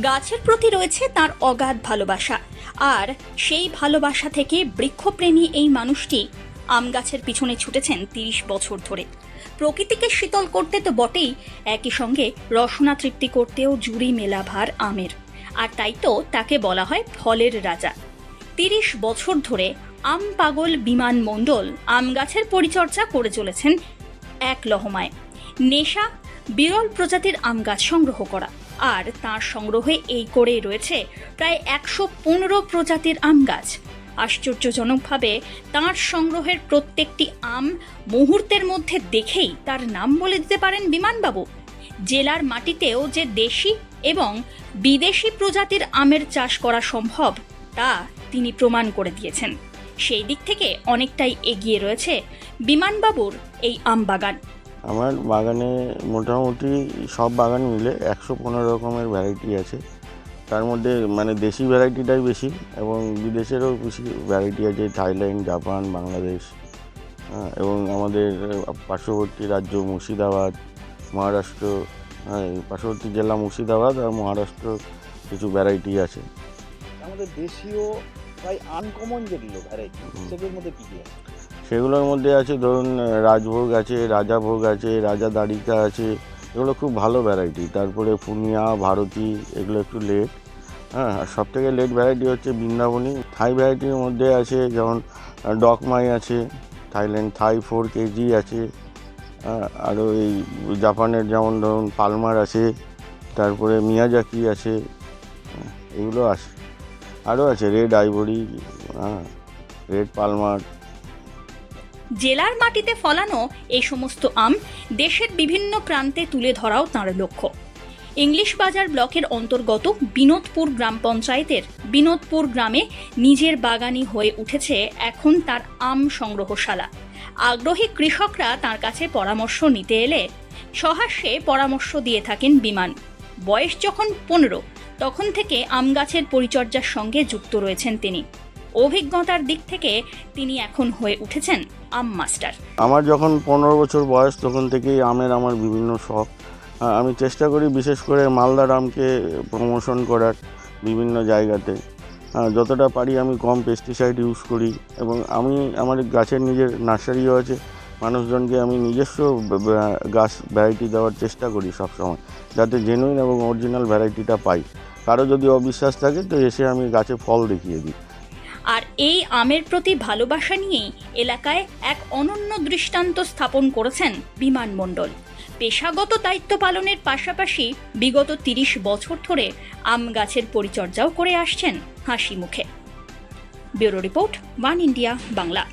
গাছের প্রতি রয়েছে তার অগাধ ভালোবাসা। আর সেই ভালোবাসা থেকে বৃক্ষপ্রেমী এই মানুষটি আম গাছের পিছনে ছুটেছেন তিরিশ বছর ধরে। প্রকৃতিকে শীতল করতে তো বটেই, একই সঙ্গে রসনা তৃপ্তি করতেও জুড়ি মেলা ভার আমের। আর তাই তো তাকে বলা হয় ফলের রাজা। তিরিশ বছর ধরে আম পাগল বিমান মণ্ডল আম গাছের পরিচর্যা করে চলেছেন এক লহমায়। নেশা, বিরল প্রজাতির আম গাছ সংগ্রহ করা। আর তার সংগ্রহে এই করেই রয়েছে প্রায় একশো পনেরো প্রজাতির আম গাছ। আশ্চর্যজনকভাবে তাঁর সংগ্রহের প্রত্যেকটি আম মুহূর্তের মধ্যে দেখেই তার নাম বলে দিতে পারেন বিমানবাবু। জেলার মাটিতেও যে দেশি এবং বিদেশি প্রজাতির আমের চাষ করা সম্ভব, তা তিনি প্রমাণ করে দিয়েছেন। সেই দিক থেকে অনেকটাই এগিয়ে রয়েছে বিমানবাবুর এই আম বাগান। আমার বাগানে মোটামুটি সব বাগান মিলে একশো পনেরো রকমের ভ্যারাইটি আছে। তার মধ্যে মানে দেশি ভ্যারাইটিটাই বেশি এবং বিদেশেরও বেশি ভ্যারাইটি আছে থাইল্যান্ড জাপান বাংলাদেশ হ্যাঁ, এবং আমাদের পার্শ্ববর্তী রাজ্য মুর্শিদাবাদ মহারাষ্ট্র হ্যাঁ, পার্শ্ববর্তী জেলা মুর্শিদাবাদ আর মহারাষ্ট্র কিছু ভ্যারাইটি আছে। আমাদের দেশীয় প্রায় আনকমন যেগুলো ভ্যারাইটি সেগুলোর মধ্যে কি কি আছে? সেগুলোর মধ্যে আছে ধরুন রাজভোগ আছে রাজাভোগ আছে রাজা দাড়িকা আছে এগুলো খুব ভালো ভ্যারাইটি তারপরে পুনিয়া ভারতী এগুলো একটু লেট হ্যাঁ সব থেকে লেট ভ্যারাইটি হচ্ছে বৃন্দাবনী। থাই ভ্যারাইটির মধ্যে আছে যেমন ডকমাই আছে থাইল্যান্ড থাই ফোর কেজি আছে। হ্যাঁ, আরও এই জাপানের যেমন ধরুন পালমার আছে তারপরে মিয়াজাকি আছে এগুলো আছে। আরও আছে রেড আইভরি হ্যাঁ রেড পালমার। জেলার মাটিতে ফলানো এই সমস্ত আম দেশের বিভিন্ন প্রান্তে তুলে ধরাও তাঁর লক্ষ্য। ইংলিশ বাজার ব্লকের অন্তর্গত বিনোদপুর গ্রাম পঞ্চায়েতের বিনোদপুর গ্রামে নিজের বাগানি হয়ে উঠেছে এখন তার আম সংগ্রহশালা। আগ্রহী কৃষকরা তার কাছে পরামর্শ নিতে এলে সহাস্যে পরামর্শ দিয়ে থাকেন বিমান। বয়স যখন পনেরো, তখন থেকে আম গাছের পরিচর্যার সঙ্গে যুক্ত রয়েছেন তিনি। অভিজ্ঞতার দিক থেকে তিনি এখন হয়ে উঠেছেন আম মাস্টার। আমার যখন পনেরো বছর বয়স, তখন থেকেই আমের আমার বিভিন্ন শখ। আমি চেষ্টা করি বিশেষ করে মালদার আমকে প্রমোশন করার বিভিন্ন জায়গাতে। যতটা পারি আমি কম পেস্টিসাইড ইউজ করি এবং আমি, আমার গাছের নিজের নার্সারিও আছে। মানুষজনকে আমি নিজস্ব গাছ ভ্যারাইটি দেওয়ার চেষ্টা করি সবসময়, যাতে জেনুইন এবং অরিজিনাল ভ্যারাইটিটা পাই। কারও যদি অবিশ্বাস থাকে, তো এসে আমি গাছে ফল দেখিয়ে দিই। আর এই আমের প্রতি ভালোবাসা নিয়েই এলাকায় এক অনন্য দৃষ্টান্ত স্থাপন করেছেন বিমানমণ্ডল পেশাগত দায়িত্ব পালনের পাশাপাশি বিগত তিরিশ বছর ধরে আম গাছের পরিচর্যাও করে আসছেন হাসি মুখে। Bureau report, One India, Bangla.